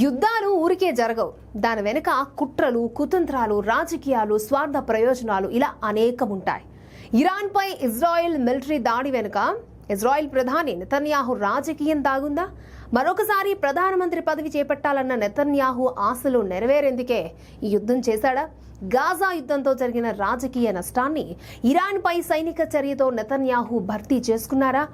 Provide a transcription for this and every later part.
యుద్ధాలు ఊరికే జరగవు. దాని వెనుక కుట్రలు కుతంత్రాలు రాజకీయాలు స్వార్థ ప్రయోజనాలు ఇలా అనేకం ఉంటాయి ఇరాన్పై ఇజ్రాయెల్ మిలిటరీ దాడి వెనుక ఇజ్రాయెల్ ప్రధాని నెతన్యాహు రాజకీయం దాగుందా? మరొకసారి ప్రధానమంత్రి పదవి చేపట్టాలన్న నెతన్యాహు ఆశలు నెరవేరేందుకే ఈ యుద్ధం చేశాడా? గాజా యుద్ధంతో జరిగిన రాజకీయ నష్టాన్ని ఇరాన్పై సైనిక చర్యతో నెతన్యాహు భర్తీ చేసుకున్నారా?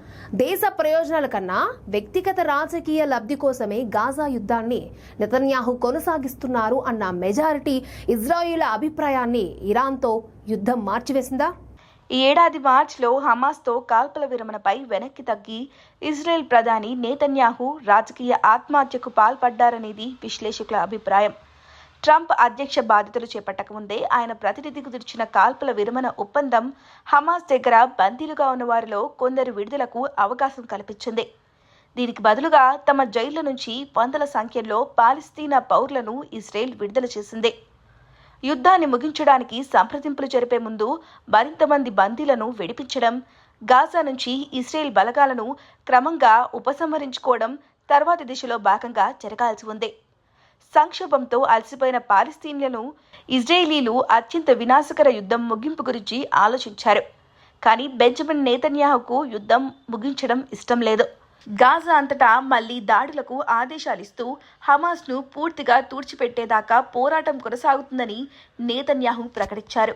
దేశ ప్రయోజనాల కన్నా వ్యక్తిగత రాజకీయ లబ్ధి కోసమే గాజా యుద్ధాన్ని నెతన్యాహు కొనసాగిస్తున్నారు అన్న మెజారిటీ ఇజ్రాయిల్ అభిప్రాయాన్ని ఇరాన్తో యుద్ధం మార్చివేసిందా? ఈ ఏడాది మార్చిలో హమాస్తో కాల్పుల విరమణపై వెనక్కి తగ్గి ఇజ్రాయెల్ ప్రధాని నేతన్యాహు రాజకీయ ఆత్మహత్యకు పాల్పడ్డారనేది విశ్లేషకుల అభిప్రాయం. ట్రంప్ అధ్యక్ష బాధ్యతలు చేపట్టకముందే ఆయన ప్రతినిధికి కుదిర్చిన కాల్పుల విరమణ ఒప్పందం హమాస్ దగ్గర బందీలుగా ఉన్న వారిలో కొందరు విడుదలకు అవకాశం కల్పించింది. దీనికి బదులుగా తమ జైళ్ళ నుంచి వందల సంఖ్యలో పాలిస్తీనా పౌరులను ఇజ్రాయెల్ విడుదల చేసింది. యుద్ధాన్ని ముగించడానికి సంప్రదింపులు జరిపే ముందు మరింత మంది బందీలను విడిపించడం గాజా నుంచి ఇస్రాయేల్ బలగాలను క్రమంగా ఉపసంహరించుకోవడం తర్వాతి దిశలో భాగంగా జరగాల్సి ఉంది. సంక్షోభంతో అలసిపోయిన పాలస్తీన్లను ఇజ్రాయేలీలు అత్యంత వినాశకర యుద్ధం ముగింపు గురించి ఆలోచించారు. కానీ బెంజమిన్ నేతన్యాహుకు యుద్ధం ముగించడం ఇష్టం లేదు. గాజా అంతటా మళ్ళీ దాడులకు ఆదేశాలిస్తూ హమాస్ను పూర్తిగా తూడ్చిపెట్టేదాకా పోరాటం కొనసాగుతుందని నేతన్యాహు ప్రకటించారు.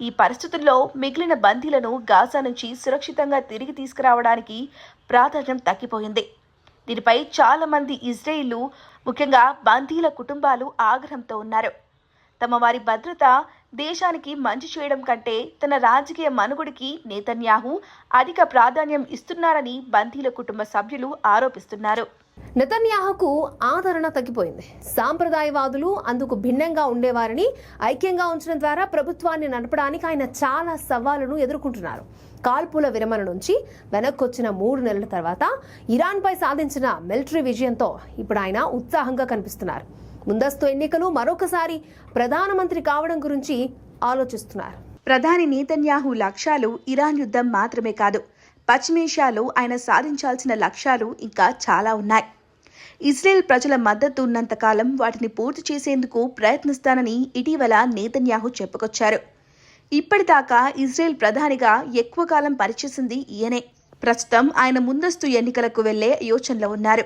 ఈ పరిస్థితుల్లో మిగిలిన బందీలను గాజా నుంచి సురక్షితంగా తిరిగి తీసుకురావడానికి ప్రాధాన్యం తగ్గిపోయింది. దీనిపై చాలా మంది ఇజ్రాయిలు ముఖ్యంగా బందీల కుటుంబాలు ఆగ్రహంతో ఉన్నారు. తమ వారి భద్రత దేశానికి మంచి చేయడం కంటే తన రాజకీయ మనుగుడికి నేతన్యాహు అధిక ప్రాధాన్యం ఇస్తున్నారని బందీల కుటుంబ సభ్యులు ఆరోపిస్తున్నారు. నెతన్యాహుకు ఆదరణ తగ్గిపోయింది. సాంప్రదాయవాదులు అందుకు భిన్నంగా ఉండేవారిని ఐక్యంగా ఉంచడం ద్వారా ప్రభుత్వాన్ని నడపడానికి ఆయన చాలా సవాళ్ళను ఎదుర్కొంటున్నారు. కాల్పుల విరమణ నుంచి వెనక్కొచ్చిన మూడు నెలల తర్వాత ఇరాన్పై సాధించిన మిలిటరీ విజయంతో ఇప్పుడు ఆయన ఉత్సాహంగా కనిపిస్తున్నారు. ముందస్తు ఎన్నికలు మరొకసారి ప్రధానమంత్రి కావడం గురించి ఆలోచిస్తున్నారు. ప్రధాని నేతన్యాహు లక్ష్యాలు ఇరాన్ యుద్ధం మాత్రమే కాదు పశ్చిమేషియాలో ఆయన సాధించాల్సిన లక్ష్యాలు ఇంకా చాలా ఉన్నాయి. ఇజ్రాయెల్ ప్రజల మద్దతు ఉన్నంతకాలం వాటిని పూర్తి చేసేందుకు ప్రయత్నిస్తానని ఇటీవల నేతన్యాహు చెప్పుకొచ్చారు. ఇప్పటిదాకా ఇజ్రాయెల్ ప్రధానిగా ఎక్కువ కాలం పనిచేసింది ఈయనే. ప్రస్తుతం ఆయన ముందస్తు ఎన్నికలకు వెళ్ళే యోచనలో ఉన్నారు.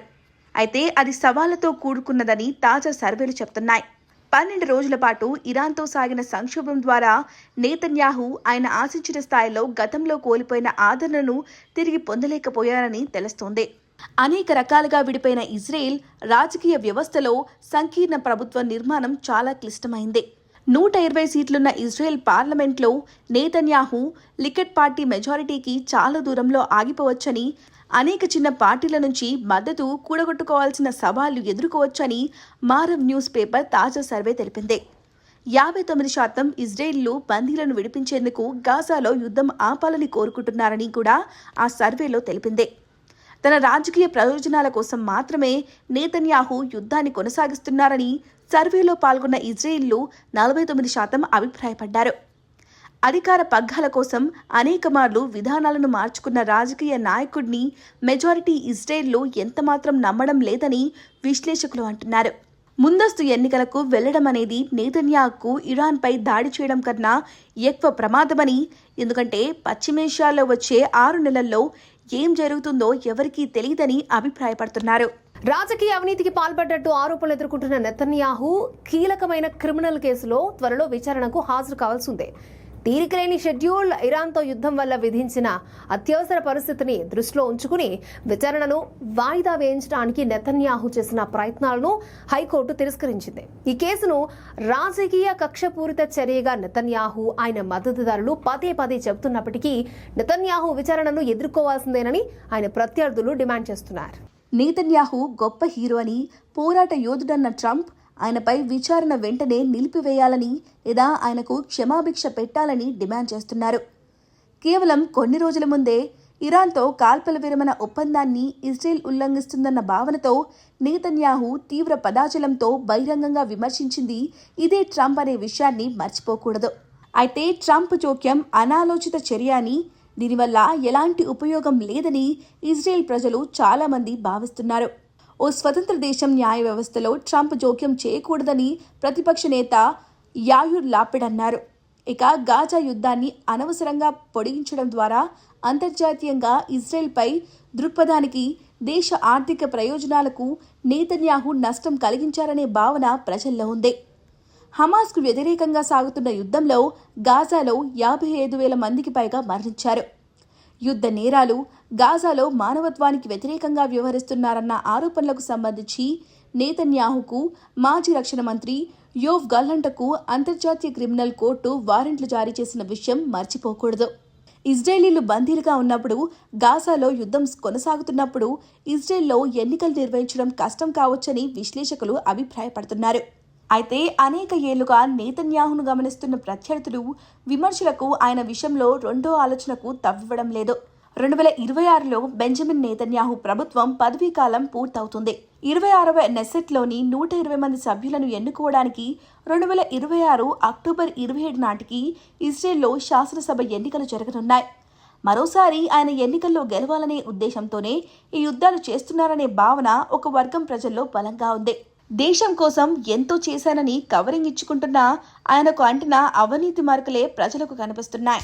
అయితే అది సవాళ్ళతో కూడుకున్నదని తాజా సర్వేలు చెప్తున్నాయి. పన్నెండు రోజుల పాటు ఇరాన్తో సాగిన సంక్షోభం ద్వారా నేతన్యాహు ఆయన ఆశించిన స్థాయిలో గతంలో కోల్పోయిన ఆదరణను తిరిగి పొందలేకపోయారని తెలుస్తోంది. అనేక రకాలుగా విడిపోయిన ఇజ్రాయెల్ రాజకీయ వ్యవస్థలో సంకీర్ణ ప్రభుత్వ నిర్మాణం చాలా క్లిష్టమైంది. నూట ఇరవై సీట్లున్న ఇజ్రాయెల్ పార్లమెంట్లో నేతన్యాహు లికెట్ పార్టీ మెజారిటీకి చాలా దూరంలో ఆగిపోవచ్చని అనేక చిన్న పార్టీల నుంచి మద్దతు కూడగొట్టుకోవాల్సిన సవాళ్ళు ఎదుర్కోవచ్చని మారవ్ న్యూస్ పేపర్ తాజా సర్వే తెలిపింది. యాభై తొమ్మిది శాతం ఇజ్రాయిల్లు బందీలను విడిపించేందుకు గాజాలో యుద్ధం ఆపాలని కోరుకుంటున్నారని కూడా ఆ సర్వేలో తెలిపింది. తన రాజకీయ ప్రయోజనాల కోసం మాత్రమే నేతన్యాహు యుద్ధాన్ని కొనసాగిస్తున్నారని సర్వేలో పాల్గొన్న ఇజ్రాయిల్లు నలభై తొమ్మిది శాతం అభిప్రాయపడ్డారు. అధికార పగ్గాల కోసం అనేక మార్లు విధానాలను మార్చుకున్న రాజకీయ నాయకుడిని మెజారిటీ ఇజ్రాయెల్లో ఎంతమాత్రం నమ్మడం లేదని విశ్లేషకులు అంటున్నారు. ముందస్తు ఎన్నికలకు వెళ్ళడం అనేది నేతన్యాకు ఇరాన్పై దాడి చేయడం కన్నా ఎక్కువ ప్రమాదమని ఎందుకంటే పశ్చిమేషియాలో వచ్చే ఆరు నెలల్లో ఏం జరుగుతుందో ఎవరికీ తెలియదని అభిప్రాయపడుతున్నారు. రాజకీయ అవినీతికి పాల్పడ్డట్టు ఆరోపణలు ఎదుర్కొంటున్న నెతన్యాహు కీలకమైన క్రిమినల్ కేసులో త్వరలో విచారణకు హాజరు కావాల్సిందే. తీరికలేని షెడ్యూల్ ఇరాన్తో యుద్ధం వల్ల విధించిన అత్యవసర పరిస్థితిని దృష్టిలో ఉంచుకుని విచారణను వాయిదా వేయించడానికి నెతన్యాహు చేసిన ప్రయత్నాలను హైకోర్టు తిరస్కరించింది. ఈ కేసును రాజకీయ కక్షపూరిత చర్యగా నెతన్యాహు ఆయన మద్దతుదారులు పదే పదే చెబుతున్నప్పటికీ నెతన్యాహు విచారణను ఎదుర్కోవాల్సిందేనని ఆయన ప్రత్యర్థులు డిమాండ్ చేస్తున్నారు. నేతన్యాహు గొప్ప హీరో అని పోరాట యోధుడన్న ట్రంప్ ఆయనపై విచారణ వెంటనే నిలిపివేయాలని లేదా ఆయనకు క్షమాభిక్ష పెట్టాలని డిమాండ్ చేస్తున్నారు. కేవలం కొన్ని రోజుల ముందే ఇరాన్తో కాల్పల విరమణ ఒప్పందాన్ని ఇజ్రాయెల్ ఉల్లంఘిస్తుందన్న భావనతో నేతన్యాహు తీవ్ర పదాచలంతో బహిరంగంగా విమర్శించింది ఇదే ట్రంప్ అనే విషయాన్ని మర్చిపోకూడదు. అయితే ట్రంప్ జోక్యం అనాలోచిత చర్య అని దీనివల్ల ఎలాంటి ఉపయోగం లేదని ఇజ్రాయెల్ ప్రజలు చాలామంది భావిస్తున్నారు. ఓ స్వతంత్ర దేశం న్యాయ వ్యవస్థలో ట్రంప్ జోక్యం చేయకూడదని ప్రతిపక్ష నేత యాయుర్ లాపిడ్ అన్నారు. ఇక గాజా యుద్ధాన్ని అనవసరంగా పొడిగించడం ద్వారా అంతర్జాతీయంగా ఇజ్రాయెల్పై దృక్పథానికి దేశ ఆర్థిక ప్రయోజనాలకు నేతన్యాహు నష్టం కలిగించారనే భావన ప్రజల్లో ఉంది. హమాస్కు వ్యతిరేకంగా సాగుతున్న యుద్ధంలో గాజాలో యాభై ఐదు వేల మందికి పైగా మరణించారు. యుద్ధ నేరాలు గాజాలో మానవత్వానికి వ్యతిరేకంగా వ్యవహరిస్తున్నారన్న ఆరోపణలకు సంబంధించి నేతన్యాహుకు మాజీ రక్షణ మంత్రి యోవ్ గల్లంటకు అంతర్జాతీయ క్రిమినల్ కోర్టు వారెంట్లు జారీ చేసిన విషయం మర్చిపోకూడదు. ఇజ్రాయేలీలు బందీలుగా ఉన్నప్పుడు గాజాలో యుద్ధం కొనసాగుతున్నప్పుడు ఇజ్రాయెల్లో ఎన్నికలు నిర్వహించడం కష్టం కావచ్చని విశ్లేషకులు అభిప్రాయపడుతున్నారు. అయితే అనేక ఏళ్ళుగా నేతన్యాహును గమనిస్తున్న ప్రత్యర్థులు విమర్శలకు ఆయన విషయంలో రెండో ఆలోచనకు తవ్వివ్వడం లేదు. రెండు వేల ఇరవై ఆరులో బెంజమిన్ నేతన్యాహు ప్రభుత్వం పదవీ కాలం పూర్తవుతుంది. ఇరవై ఆరవ నెసెట్లోని నూట ఇరవై మంది సభ్యులను ఎన్నుకోవడానికి రెండు వేల ఇరవై ఆరు అక్టోబర్ ఇరవై ఏడు నాటికి ఇజ్రాయెల్లో శాసనసభ ఎన్నికలు జరగనున్నాయి. మరోసారి ఆయన ఎన్నికల్లో గెలవాలనే ఉద్దేశంతోనే ఈ యుద్ధాలు చేస్తున్నారనే భావన ఒక వర్గం ప్రజల్లో బలంగా ఉంది. దేశం కోసం ఎంతో చేశానని కవరింగ్ ఇచ్చుకుంటున్నా ఆయనకు అంటిన అవినీతి మార్కులే ప్రజలకు కనిపిస్తున్నాయి.